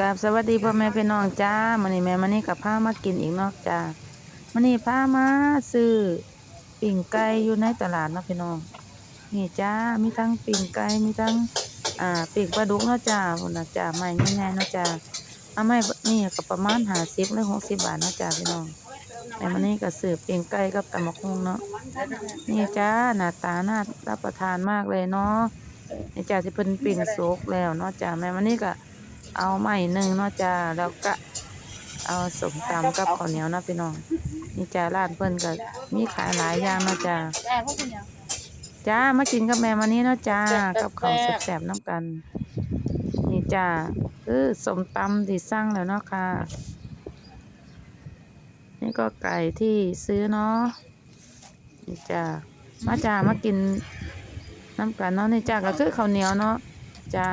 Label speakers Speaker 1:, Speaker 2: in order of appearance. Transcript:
Speaker 1: กับสวัสดีพ่อแม่พี่น้องจ้ามันนี้แม่มันนี่กับพามากินอีกเนอกจ้ามันนี่พามาซื้อปิ่งไก่อยู่ในตลาดเนาะพี่น้องนี่จ้ามีทั้งปิ่งไก่มีทั้งอ่าปิ่งปลาดุกเนาะจ้าพุ่นน่ะจ้าใหม่ง่ายๆเนาะจ้าเอาไม่นี่ก็ประมาณ50หรือ60บาทเนาะจ้าพี่น้องแม่มันนี่ก็ซื้อปิ่งไก่กับตำบักหุ่งเนาะนี่จ้าหน้าตาน่ารับประทานมากเลยเนาะนี่จ้าที่เพิ่นปิ่งสุกแล้วเนาะจ้าแม่มันนี่ก็ เอาใหม่หนึ่งเนาะจ้าแล้วก็เอาสมตำกับข้าวเหนียวนะพี่น้องนี่จ้าร้านเพิ่นก็มีขายหลายอย่างเนาะจ้า
Speaker 2: แต่พวกคุณยัง
Speaker 1: จ้ามากินกับแม่มานี้เนาะจ้ากับข้าวแซ่บๆน้ำกัน นี่จ้าคือสมตำที่สั่งแล้วเนาะค่ะ นี่ก็ไก่ที่ซื้อเนาะนี่จ้ามาจ้ามากินน้ำกันเนาะนี่จ้าก็คือข้าวเหนียวเนาะจ้า